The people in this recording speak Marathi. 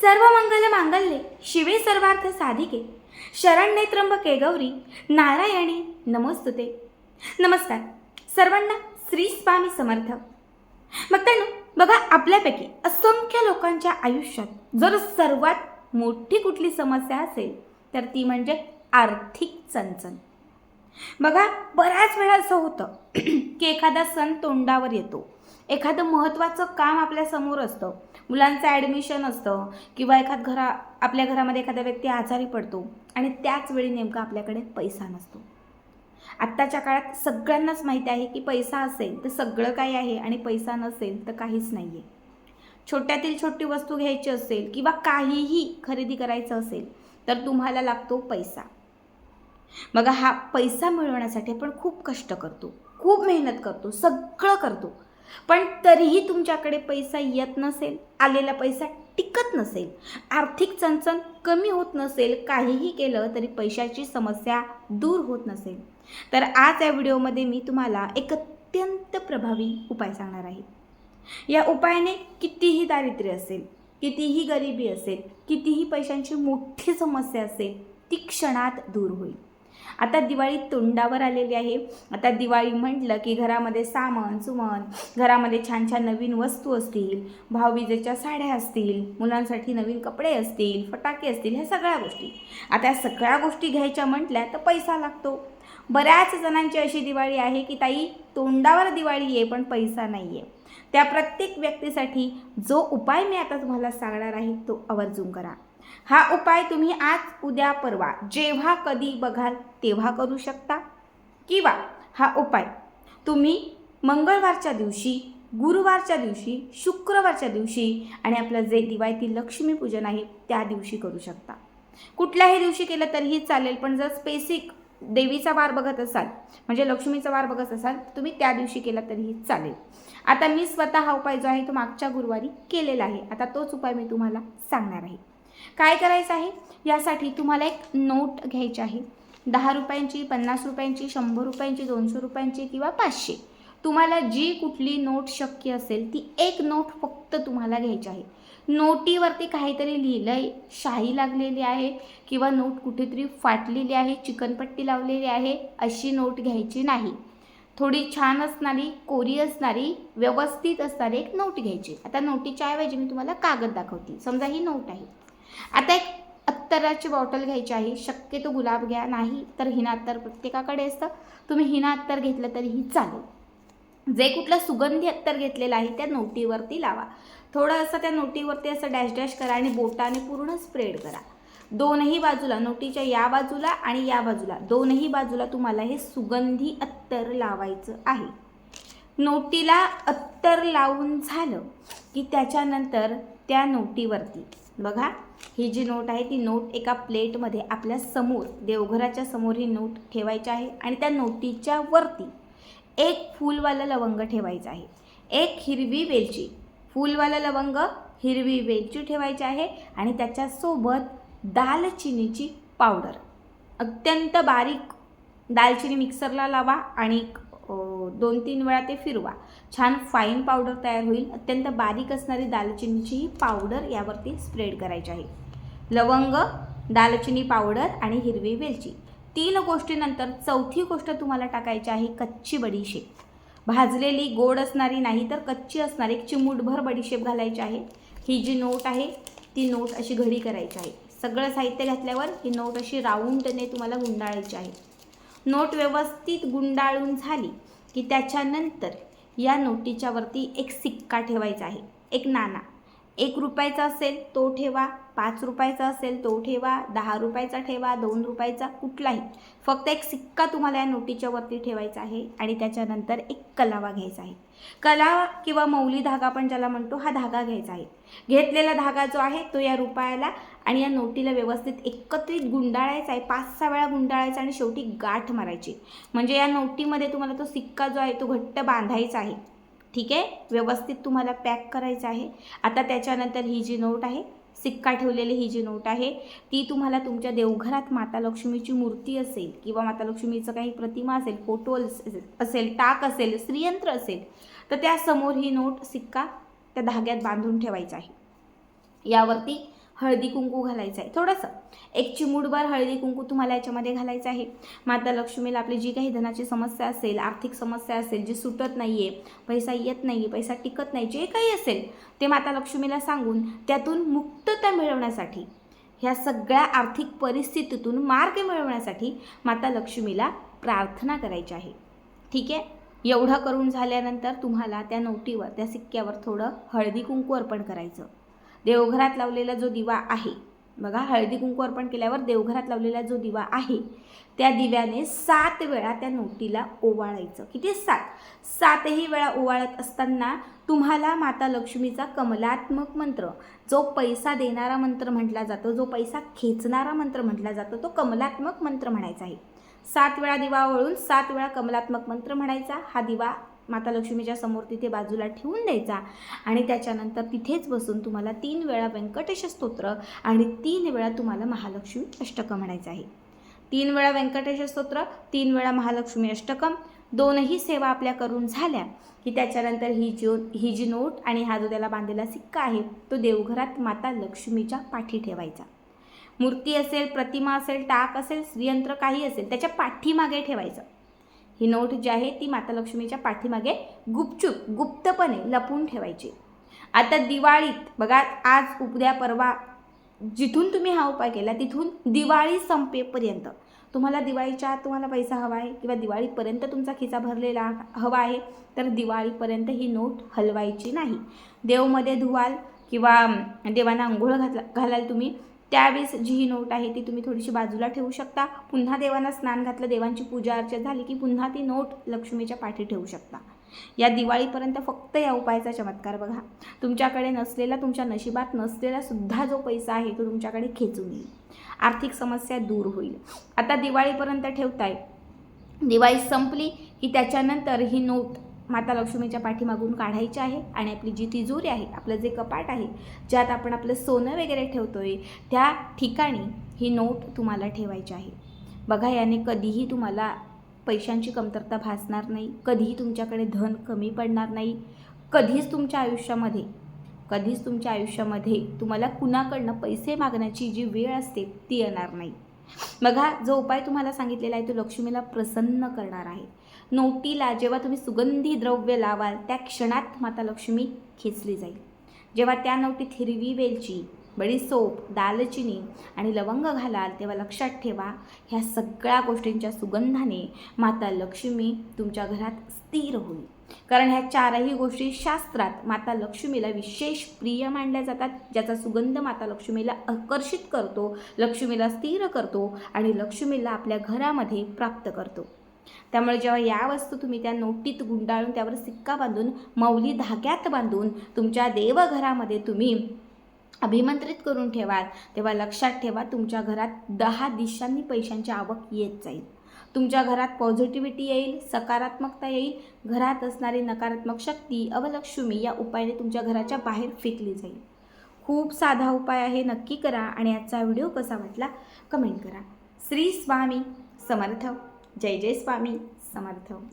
सर्व मंगल मांगल्ये शिवे सर्वार्थ साधिके. शरण्ये त्र्यंबके गौरी नारायणी नमोस्तुते. नमस्कार. सर्वांना श्री स्वामी समर्थ. मग त्यानं बघा आपल्यापैकी असंख्य लोकांच्या आयुष्यात जर सर्वात मोठी कुठली समस्या असेल तर ती म्हणजे आर्थिक चणचण बघा बऱ्याच वेळा असं होतं की एखादा सण तोंडावर येतो. एखादं महत्त्वाचं काम आपल्यासमोर असतं. मुलांचं ॲडमिशन असतं किंवा एखाद घरा आपल्या घरामध्ये एखादा व्यक्ती आजारी पडतो आणि त्याच वेळी नेमका आपल्याकडे पैसा नसतो. आत्ताच्या काळात सगळ्यांनाच माहिती आहे की पैसा असेल तर सगळं काही आहे आणि पैसा नसेल तर काहीच नाही आहे छोट्यातील छोटी वस्तू घ्यायची असेल किंवा काहीही खरेदी करायचं असेल तर तुम्हाला लागतो पैसा. मग हा पैसा मिळवण्यासाठी आपण खूप कष्ट करतो खूप मेहनत करतो सगळं करतो. पण तरीही तुमच्याकडे पैसा येत नसेल आलेला पैसा टिकत नसेल आर्थिक चणचण कमी होत नसेल काहीही केलं तरी पैशाची समस्या दूर होत नसेल. तर आज या व्हिडिओमध्ये मी तुम्हाला एक अत्यंत प्रभावी उपाय सांगणार आहे. या उपायाने कितीही दारिद्र्य असेल कितीही गरिबी असेल कितीही पैशांची मोठी समस्या असेल ती क्षणात दूर होईल. आता दिवाळी तोंडावर आलेली आहे. आता दिवाळी म्हटलं की घरामध्ये सामान सुमन घरामध्ये छान छान नवीन वस्तू असतील भाऊबीजेच्या साड्या असतील मुलांसाठी नवीन कपडे असतील फटाके असतील ह्या सगळ्या गोष्टी. आता या सगळ्या गोष्टी घ्यायच्या म्हटल्या तर पैसा लागतो. बऱ्याच जणांची अशी दिवाळी आहे की ताई तोंडावर दिवाळी आहे पण पैसा नाही आहे त्या प्रत्येक व्यक्तीसाठी जो उपाय मी आता तुम्हाला सांगणार आहे तो आवर्जून करा. हा उपाय तुम्ही आज उद्या परवा जेव्हा कधी बघाल तेव्हा करू शकता. किंवा हा उपाय तुम्ही मंगळवारच्या दिवशी गुरुवारच्या दिवशी शुक्रवारच्या दिवशी आणि आपलं जे दिवाळीतील लक्ष्मीपूजन आहे त्या दिवशी करू शकता. कुठल्याही दिवशी केलं तरीही चालेल पण जर स्पेसिक देवीचा वार बघत असाल म्हणजे लक्ष्मीचा वार बघत असाल तुम्ही त्या दिवशी केला तरीही चालेल. आता मी स्वतः हा उपाय जो आहे तो मागच्या गुरुवारी केलेला आहे. आता तोच उपाय मी तुम्हाला सांगणार आहे. काय करायचं आहे? यासाठी तुम्हाला एक नोट घ्यायची आहे. दहा रुपयांची पन्नास रुपयांची शंभर रुपयांची दोनशे रुपयांची किंवा पाचशे. तुम्हाला जी कुठली नोट शक्य असेल ती एक नोट फक्त तुम्हाला घ्यायची आहे. नोटीवरती काहीतरी लिहिलं आहे शाही लागलेली आहे किंवा नोट कुठेतरी फाटलेली आहे चिकनपट्टी लावलेली आहे अशी नोट घ्यायची नाही. थोडी छान असणारी कोरी असणारी व्यवस्थित असणारी एक नोट घ्यायची. आता नोटीच्या ऐवजी मी तुम्हाला कागद दाखवते. समजा ही नोट आहे. आता एक अत्तराची बॉटल घ्यायची आहे. शक्यतो गुलाब घ्या नाही तर हिना अत्तर प्रत्येकाकडे असतं. तुम्ही हिना अत्तर घेतलं तरीही चालेल. जे कुठलं सुगंधी अत्तर घेतलेलं आहे त्या नोटीवरती लावा. थोडं असं त्या नोटीवरती असं डॅश डॅश करा आणि बोटाने पूर्ण स्प्रेड करा. दोनही बाजूला नोटीच्या या बाजूला आणि या बाजूला दोनही बाजूला तुम्हाला हे सुगंधी अत्तर लावायचं आहे. नोटीला अत्तर लावून झालं की त्याच्यानंतर त्या नोटीवरती. बघा ही जी नोट आहे ती नोट एका प्लेटमध्ये आपल्यासमोर देवघराच्या समोर ही नोट ठेवायची आहे आणि त्या नोटीच्या वरती एक फूलवाला लवंग ठेवायचं आहे. एक हिरवी वेलची फूलवाला लवंग हिरवी वेलची ठेवायची आहे आणि त्याच्यासोबत दालचिनीची पावडर. अत्यंत बारीक दालचिनी मिक्सरला लावा आणि दोन तीन वेळा ते फिरवा. छान फाईन पावडर तयार होईल. अत्यंत बारीक असणारी दालचिनीची ही पावडर यावरती स्प्रेड करायची आहे. लवंग दालचिनी पावडर आणि हिरवी वेलची. तीन गोष्टीनंतर चौथी गोष्ट तुम्हाला टाकायची आहे कच्ची बडीशेप. भाजलेली गोड असणारी नाही तर कच्ची असणारी एक चिमूटभर बडीशेप घालायची आहे. ही जी नोट आहे ती नोट अशी घडी करायची आहे. सगळं साहित्य घातल्यावर ही नोट अशी राऊंडने तुम्हाला गुंडाळायची आहे. नोट व्यवस्थित गुंडाळून झाली की त्याच्यानंतर या नोटीच्या वरती एक सिक्का ठेवायचा आहे. एक नाना एक रुपयाचा असेल तो ठेवा पाच रुपयाचा असेल तो ठेवा दहा रुपयाचा ठेवा दोन रुपयाचा कुठलाही. फक्त एक सिक्का तुम्हाला या नोटीच्या वरती ठेवायचा आहे आणि त्याच्यानंतर एक कलावा घ्यायचा आहे. कलावा किंवा मौली धागा आपण ज्याला म्हणतो हा धागा घ्यायचा आहे. घेतलेला धागा जो आहे तो या रुपयाला आणि या नोटीला व्यवस्थित एकत्रित गुंडाळायचा आहे. पाच सहा वेळा गुंडाळायचा आणि शेवटी गाठ मारायची. म्हणजे या नोटीमध्ये तुम्हाला तो सिक्का जो आहे तो घट्ट बांधायचा आहे. ठीक आहे? व्यवस्थित तुम्हाला पॅक करायचं आहे. आता त्याच्यानंतर ही जी नोट आहे सिक्का ठेवलेली ही जी नोट आहे ती तुम्हाला तुमच्या देवघरात माता लक्ष्मीची मूर्ती असेल किंवा माता लक्ष्मीचं काही प्रतिमा असेल फोटो असेल टाक असेल श्रीयंत्र असेल तर त्यासमोर ही नोट सिक्का त्या धाग्यात बांधून ठेवायचा आहे. यावरती हळदी कुंकू घालायचं आहे. थोडंसं. एक चिमूटभर हळदी कुंकू तुम्हाला याच्यामध्ये घालायचं आहे. माता लक्ष्मीला आपली जी काही धनाची समस्या असेल आर्थिक समस्या असेल जी सुटत नाही आहे पैसा येत नाही आहे पैसा टिकत नाही जे काही असेल ते माता लक्ष्मीला सांगून त्यातून मुक्तता मिळवण्यासाठी ह्या सगळ्या आर्थिक परिस्थितीतून मार्ग मिळवण्यासाठी माता लक्ष्मीला प्रार्थना करायची आहे. ठीक आहे? एवढं करून झाल्यानंतर तुम्हाला त्या नोटीवर त्या सिक्क्यावर थोडं हळदी कुंकू अर्पण करायचं. देवघरात लावलेला जो दिवा आहे बघा हळदी कुंकू अर्पण केल्यावर देवघरात लावलेला जो दिवा आहे त्या दिव्याने सात वेळा त्या नोटीला ओवाळायचं. किती सात? सातही वेळा ओवाळत असताना तुम्हाला माता लक्ष्मीचा कमलात्मक मंत्र जो पैसा देणारा मंत्र म्हटला जातो जो पैसा खेचणारा मंत्र म्हटला जातो तो कमलात्मक मंत्र म्हणायचा आहे. सात वेळा दिवा ओळून सात वेळा कमलात्मक मंत्र म्हणायचा. हा दिवा माता लक्ष्मीच्या समोर तिथे बाजूला ठेवून द्यायचा. आणि त्याच्यानंतर तिथेच बसून तुम्हाला तीन वेळा व्यंकटेश स्तोत्र आणि तीन वेळा तुम्हाला महालक्ष्मी अष्टकं म्हणायचं आहे. तीन वेळा व्यंकटेश स्तोत्र तीन वेळा महालक्ष्मी अष्टकम दोनही सेवा आपल्या करून झाल्या की त्याच्यानंतर ही जो ही जी नोट आणि हा जो त्याला बांधलेला सिक्का आहे तो देवघरात माता लक्ष्मीच्या पाठी ठेवायचा. मूर्ती असेल प्रतिमा असेल टाक असेल श्रीयंत्र काही असेल त्याच्या पाठीमागे ठेवायचं. ही नोट जी आहे ती माता लक्ष्मीच्या पाठीमागे गुपचूप गुप्तपणे लपून ठेवायची. आता दिवाळीत बघा आज उद्या परवा जिथून तुम्ही हा उपाय केला तिथून दिवाळी संपेपर्यंत. तुम्हाला दिवाळीच्या आत तुम्हाला पैसा हवा आहे किंवा दिवाळीपर्यंत तुमचा खिसा भरलेला हवा आहे तर दिवाळीपर्यंत ही नोट हलवायची नाही. देवमध्ये धुवाल किंवा देवांना आंघोळ घातला घालाल तुम्ही त्यावेळेस जी ही नोट आहे ती तुम्ही थोडीशी बाजूला ठेवू शकता. पुन्हा देवांना स्नान घातलं देवांची पूजा अर्चा झाली की पुन्हा ती नोट लक्ष्मीच्या पाठी ठेवू शकता. या दिवाळीपर्यंत फक्त या उपायाचा चमत्कार बघा. तुमच्याकडे नसलेला तुमच्या नशिबात नसलेला सुद्धा जो पैसा आहे तो तुमच्याकडे खेचून येईल. आर्थिक समस्या दूर होईल. आता दिवाळीपर्यंत ठेवताय. दिवाळी संपली की त्याच्यानंतर ही नोट माता लक्ष्मीच्या पाठीमागून काढायची आहे आणि आपली जी तिजोरी आहे आपलं जे कपाट आहे ज्यात आपण आपलं सोनं वगैरे ठेवतो आहे त्या ठिकाणी ही नोट तुम्हाला ठेवायची आहे. बघा याने कधीही तुम्हाला पैशांची कमतरता भासणार नाही कधीही तुमच्याकडे धन कमी पडणार नाही कधीच तुमच्या आयुष्यामध्ये कधीच तुमच्या आयुष्यामध्ये तुम्हाला कुणाकडनं पैसे मागण्याची जी वेळ असते ती येणार नाही. बघा जो उपाय तुम्हाला सांगितलेला आहे तो लक्ष्मीला प्रसन्न करणार आहे. नोटीला जेव्हा तुम्ही सुगंधी द्रव्य लावाल त्या क्षणात माता लक्ष्मी खेचली जाईल. जेव्हा त्या नोटीत हिरवी वेलची बडीसोप दालचिनी आणि लवंग घालाल तेव्हा लक्षात ठेवा ह्या सगळ्या गोष्टींच्या सुगंधाने माता लक्ष्मी तुमच्या घरात स्थिर होईल. कारण ह्या चारही गोष्टी शास्त्रात माता लक्ष्मीला विशेष प्रिय मानल्या जातात ज्याचा सुगंध माता लक्ष्मीला आकर्षित करतो लक्ष्मीला स्थिर करतो आणि लक्ष्मीला आपल्या घरामध्ये प्राप्त करतो. त्यामुळे जेव्हा या वस्तू तुम्ही त्या नोटीत गुंडाळून त्यावर सिक्का बांधून मौली धाग्यात बांधून तुमच्या देवघरामध्ये तुम्ही अभिमंत्रित करून ठेवाल तेव्हा लक्षात ठेवा तुमच्या घरात दहा दिशांनी पैशांची आवक येत जाईल. तुमच्या घरात पॉझिटिव्हिटी येईल सकारात्मकता येईल घरात असणारी नकारात्मक शक्ती अवलक्ष्मी या उपायाने तुमच्या घराच्या बाहेर फेकली जाईल. खूप साधा उपाय आहे नक्की करा आणि आजचा व्हिडिओ कसा वाटला कमेंट करा. श्री स्वामी समर्थ. जय जय स्वामी समर्थ.